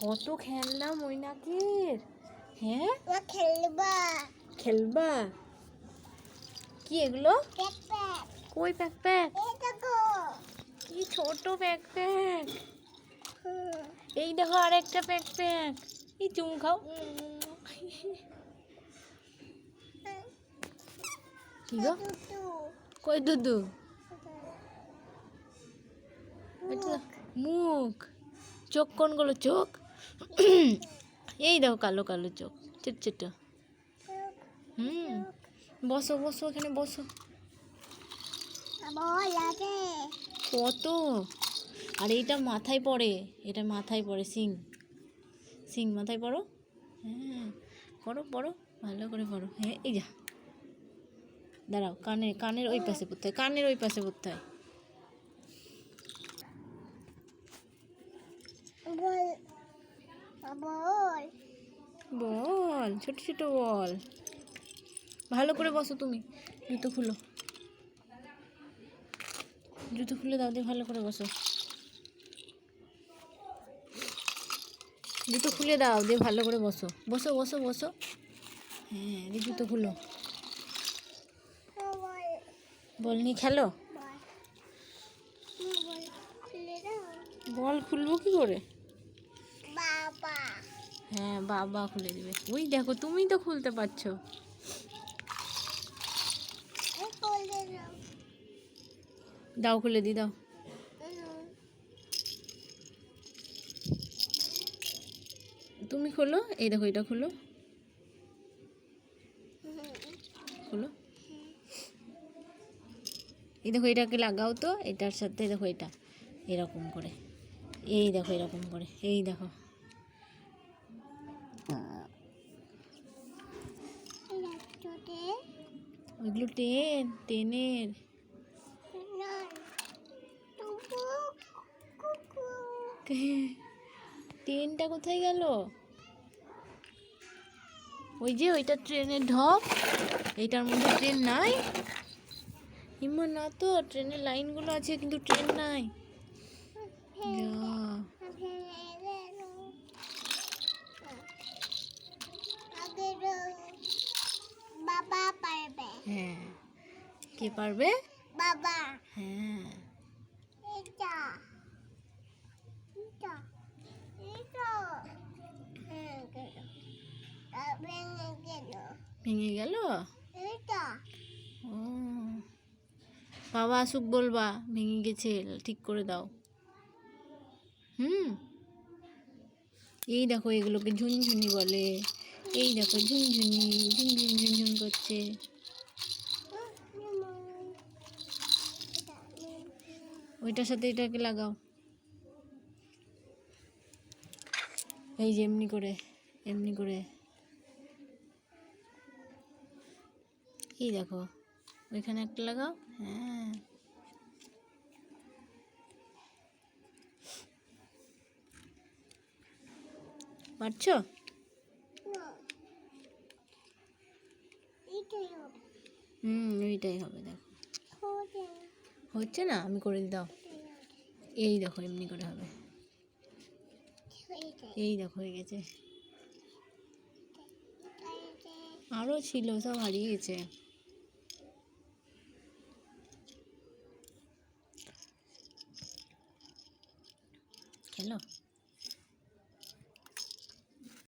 কত খেলনা মৈনাকের? হ্যাঁ? খেলবা। খেলবা? কি এগুলো? কই প্যাক প্যাক কি ছোট প্যাক প্যাক এই দেখো আর একটা প্যাক প্যাক এই চুমু খাও। কি গো? কই দুদু? মুখ। চোখ কোনগুলো? চোখ? এই দেখো কালো কালো চোখ, ছোট হুম, বসো বসো এখানে, বসো। কত? আর এইটা মাথায় পড়ে, এটা মাথায় পড়ে, সিং। সিং মাথায় পড়ো। হ্যাঁ পড়ো পড়ো, ভালো করে পড়ো। হ্যাঁ এই যা। দাঁড়াও, কানের কানের ওই পাশে পড়তে হয়, কানের ওই পাশে পড়তে হয়। বল ছোট ছোট বল। ভালো করে বসো তুমি জুতো খুলো। জুতো খুলে দাও দিয়ে ভালো করে বসো। জুতো খুলে দাও দিয়ে ভালো করে বসো। বসো বসো বসো। হ্যাঁ দিয়ে জুতো খুলো। বল নিয়ে খেলো? বল খুলবো কি করে? হ্যাঁ বাবা খুলে দিবে। ওই দেখো তুমি তো খুলতে পারছ। দাও খুলে দি দাও। তুমি খোলো এই দেখো এটা খুলো। খোলো। এই দেখো এটাকে লাগাও তো এটার সাথে দেখো এটা। এরকম করে। এই দেখো এরকম করে। এই দেখো এই একটুতে ওইগুলো টেন, টেনের। না ট্রেনটা কোথায় গেল? ওই যে ওইটা ট্রেনের ঢপ। এইটার মধ্যে ট্রেন নাই। হিম্মা না তো ট্রেনের লাইনগুলো আছে কিন্তু ট্রেন নাই যা বাবা পারবে হ্যাঁ কে পারবে? বাবা। হ্যাঁ। এটা এটা এটা হ্যাঁ গেল। ভেঙে গেল। ও। বাবা আসুক বলবা ভেঙে গেছে ঠিক করে দাও। হুম? এই দেখো এগুলোকে ঝুনঝুনি বলে। এই দেখো ঝুনঝুনি ঝুনঝুন ঝুনঝুন করছে। ওইটার সাথে এটাকে লাগাও। এই যে এমনি করে এমনি করে। এই দেখো ওইখানে একটা লাগাও হ্যাঁ। পারছ? হুম ওইটাই হবে দেখো। হচ্ছে না? আমি করে দিতাম এই দেখো, এমনি করে হবে। এই দেখো, হয়ে গেছে। আরও ছিল, সব হারিয়ে গেছে। খেলো?